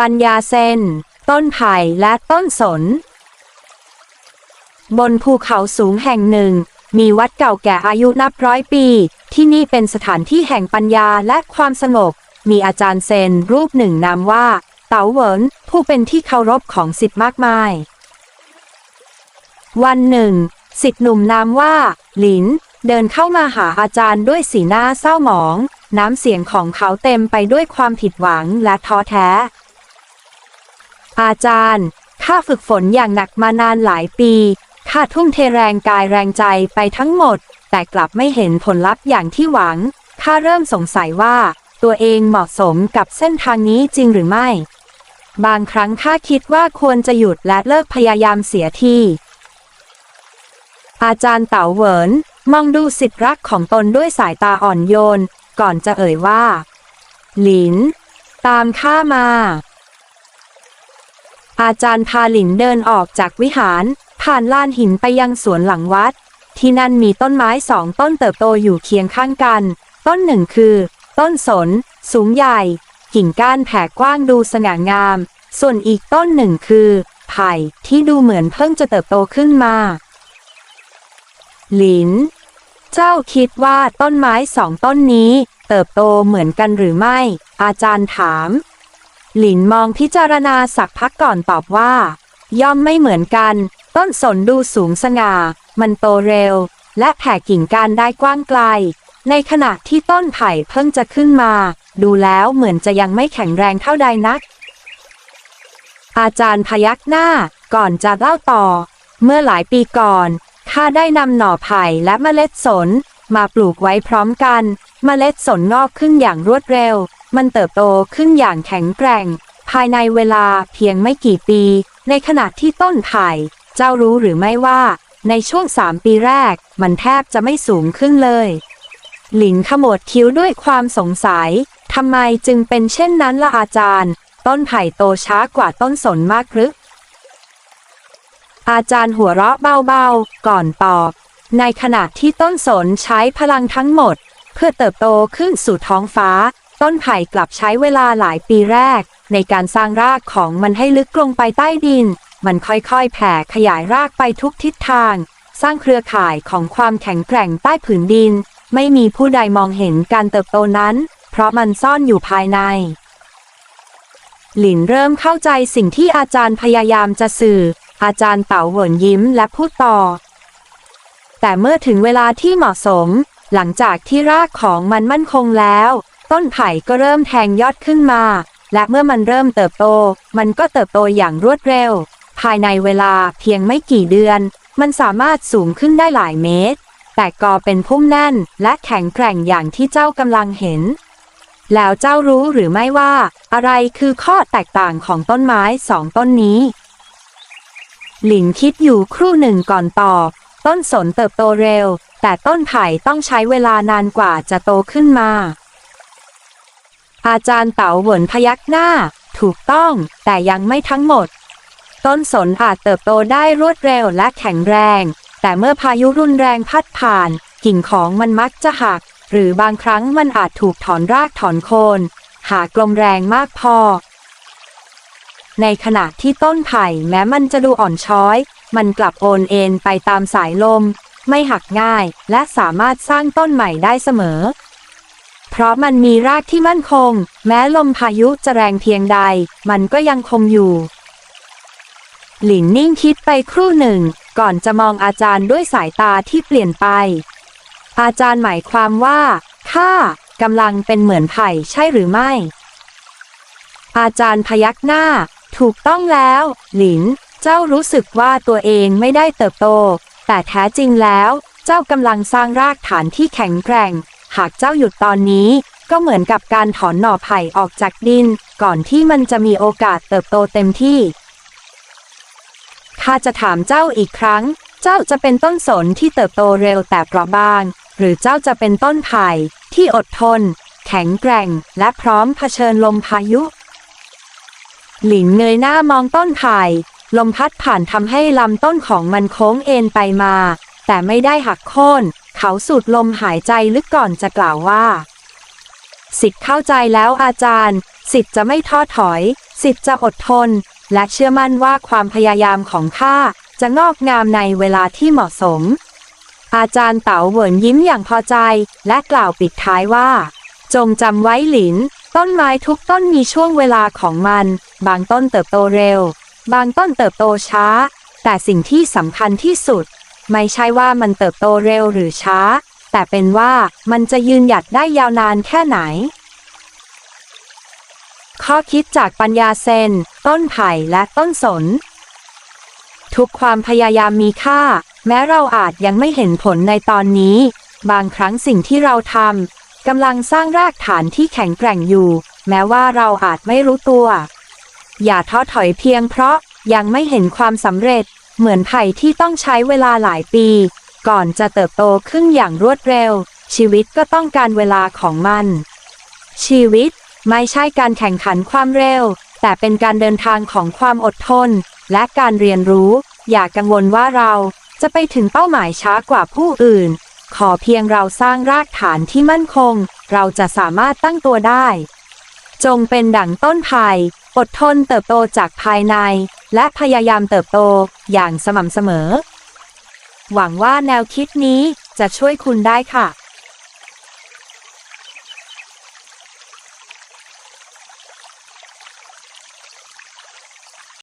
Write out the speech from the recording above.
ปัญญาเซนต้นไผ่และต้นสน บนภูเขาสูงแห่งหนึ่ง มีวัดเก่าแก่อายุนับร้อยปี ที่นี่เป็นสถานที่แห่งปัญญาและความสงบ มีอาจารย์เซนรูปหนึ่งนามว่า เต๋าเหวินผู้เป็นที่เคารพของสิทธิ์มากมาย วันหนึ่งสิทธิ์หนุ่มนามว่า หลิน เดินเข้ามาหาอาจารย์ด้วยสีหน้าเศร้าหมอง น้ำเสียงของเขาเต็มไปด้วยความผิดหวังและท้อแท้ อาจารย์ข้าฝึกฝนอย่างหนักมานานหลายปีข้าทุ่มเทแรงกายแรงใจไปทั้งหมด แต่กลับไม่เห็นผลลัพธ์อย่างที่หวังข้าเริ่มสงสัยว่า ตัวเองเหมาะสมกับเส้นทางนี้จริงหรือไม่ บางครั้งข้าคิดว่าควรจะหยุดและเลิกพยายามเสียทีอาจารย์เต๋าเหวินมองดูสิทธิรักของตนด้วยสายตาอ่อนโยน ก่อนจะเอ่ยว่า หลิน ตามข้ามา อาจารย์พาหลินเดินออกจากวิหาร ผ่านลานหินไปยังสวนหลังวัด ที่นั่นมีต้นไม้สองต้นเติบโตอยู่เคียงข้างกัน ต้นหนึ่งคือ ต้นสน สูงใหญ่ กิ่งก้านแผ่กว้างดูสง่างาม ส่วนอีกต้นหนึ่งคือ ไผ่ที่ดูเหมือนเพิ่งจะเติบโตขึ้นมา หลิน เจ้าคิดว่าต้นไม้สองต้นนี้ เติบโตเหมือนกันหรือไม่ อาจารย์ถาม หลินมองพิจารณาสักพักก่อนตอบว่า ย่อมไม่เหมือนกัน ต้นสนดูสูงสง่า มันโตเร็ว และแผ่กิ่งก้านได้กว้างไกล ในขณะที่ต้นไผ่เพิ่งจะขึ้นมา ดูแล้วเหมือนจะยังไม่แข็งแรงเท่าใดนัก อาจารย์พยักหน้าก่อนจะเล่าต่อ เมื่อหลายปีก่อนข้าได้นำหน่อไผ่และเมล็ดสน มาปลูกไว้พร้อมกัน เมล็ดสนงอกขึ้นอย่างรวดเร็ว มันเติบโตขึ้นอย่างแข็งแกร่ง ภายในเวลาเพียงไม่กี่ปี ในขณะที่ต้นไผ่เจ้ารู้หรือไม่ว่า ในช่วงสามปีแรก มันแทบจะไม่สูงขึ้นเลย หลินขมวดคิ้วด้วยความสงสัยทำไมจึงเป็นเช่นนั้นล่ะอาจารย์ ต้นไผ่โตช้ากว่าต้นสนมากหรืออาจารย์หัวเราะเบาๆ ก่อนตอบ ในขณะที่ต้นสนใช้พลังทั้งหมด เพื่อเติบโตขึ้นสู่ท้องฟ้า ต้นไผ่กลับใช้เวลาหลายปีแรก ในการสร้างรากของมันให้ลึกลงไปใต้ดิน มันค่อยๆ แผ่ขยายรากไปทุกทิศทาง สร้างเครือข่ายของความแข็งแกร่งใต้ผืนดิน ไม่มีผู้ใดมองเห็นการเติบโตนั้น เพราะมันซ่อนอยู่ภายใน หลินเริ่มเข้าใจสิ่งที่อาจารย์พยายามจะสื่อ อาจารย์เต๋าเหวินยิ้มและพูดต่อ แต่เมื่อถึงเวลาที่เหมาะสม หลังจากที่รากของมันมั่นคงแล้ว ต้นไผ่ก็เริ่มแทงยอดขึ้นมา และเมื่อมันเริ่มเติบโต มันก็เติบโตอย่างรวดเร็ว ภายในเวลาเพียงไม่กี่เดือน มันสามารถสูงขึ้นได้หลายเมตร แต่กอเป็นพุ่มแน่นและแข็งแกร่งอย่างที่เจ้ากำลังเห็น แล้วเจ้ารู้หรือไม่ว่า อะไรคือข้อแตกต่างของต้นไม้สองต้นนี้ หลินคิดอยู่ครู่หนึ่งก่อนตอบ ต้นสนเติบโตเร็ว แต่ต้นไผ่ต้องใช้เวลานานกว่าจะโตขึ้นมา อาจารย์เต๋าเหวินพยักหน้า ถูกต้อง แต่ยังไม่ทั้งหมด ต้นสนอาจเติบโตได้รวดเร็วและแข็งแรง แต่เมื่อพายุรุนแรงพัดผ่าน กิ่งของมันมักจะหัก หรือบางครั้งมันอาจถูกถอนรากถอนโคน หากลมแรงมากพอ ในขณะที่ต้นไผ่แม้มันจะดูอ่อนช้อย มันกลับโอนเอ็นไปตามสายลม ไม่หักง่ายและสามารถสร้างต้นใหม่ได้เสมอ เพราะมันมีรากที่มั่นคง แม้ลมพายุจะแรงเพียงใด มันก็ยังคงอยู่ หลินนิ่งคิดไปครู่หนึ่ง ก่อนจะมองอาจารย์ด้วยสายตาที่เปลี่ยนไป อาจารย์หมายความว่าข้ากำลังเป็นเหมือนไผ่ใช่หรือไม่ อาจารย์พยักหน้า ถูกต้องแล้ว หลิน เจ้ารู้สึกว่าตัวเองไม่ได้เติบโต แต่แท้จริงแล้ว เจ้ากำลังสร้างรากฐานที่แข็งแกร่ง หากเจ้าหยุดตอนนี้ ก็เหมือนกับการถอนหน่อไผ่ออกจากดิน ก่อนที่มันจะมีโอกาสเติบโตเต็มที่ ข้าจะถามเจ้าอีกครั้ง เจ้าจะเป็นต้นสนที่เติบโตเร็วแต่เปราะบาง หรือเจ้าจะเป็นต้นไผ่ที่อดทน แข็งแกร่ง และพร้อมเผชิญลมพายุ หลินเงยหน้ามองต้นไผ่ลมพัดผ่านทำให้ลำต้นของมันโค้งเอ็นไปมา แต่ไม่ได้หักโค่น เขาสูดลมหายใจลึกก่อนจะกล่าวว่า สิทธิ์เข้าใจแล้วอาจารย์ สิทธิ์จะไม่ท้อถอย สิทธิ์จะอดทน และเชื่อมั่นว่าความพยายามของข้าจะงอกงามในเวลาที่เหมาะสม อาจารย์เต๋าเหวินยิ้มอย่างพอใจ และกล่าวปิดท้ายว่า จงจำไว้หลิน ต้นไม้ทุกต้นมีช่วงเวลาของมัน บางต้นเติบโตเร็ว บางต้นเติบโตช้า แต่สิ่งที่สำคัญที่สุด ไม่ใช่ว่ามันเติบโตเร็วหรือช้า แต่เป็นว่ามันจะยืนหยัดได้ยาวนานแค่ไหน ข้อคิดจากปัญญาเซน ต้นไผ่และต้นสน ทุกความพยายามมีค่า แม้เราอาจยังไม่เห็นผลในตอนนี้ บางครั้งสิ่งที่เราทำกำลังสร้างรากฐานที่แข็งแกร่งอยู่ แม้ว่าเราอาจไม่รู้ตัว อย่าท้อถอยเพียงเพราะยังไม่เห็นความสำเร็จ เหมือนไผ่ที่ต้องใช้เวลาหลายปี ก่อนจะเติบโตขึ้นอย่างรวดเร็ว ชีวิตก็ต้องการเวลาของมัน ชีวิตไม่ใช่การแข่งขันความเร็ว แต่เป็นการเดินทางของความอดทน และการเรียนรู้ อย่ากังวลว่าเราจะไปถึงเป้าหมายช้ากว่าผู้อื่น ขอเพียงเราสร้างรากฐานที่มั่นคง เราจะสามารถตั้งตัวได้ จงเป็นดั่งต้นไผ่อดทนเติบโตจากภายใน และพยายามเติบโตอย่างสม่ำเสมอ หวังว่าแนวคิดนี้จะช่วยคุณได้ค่ะ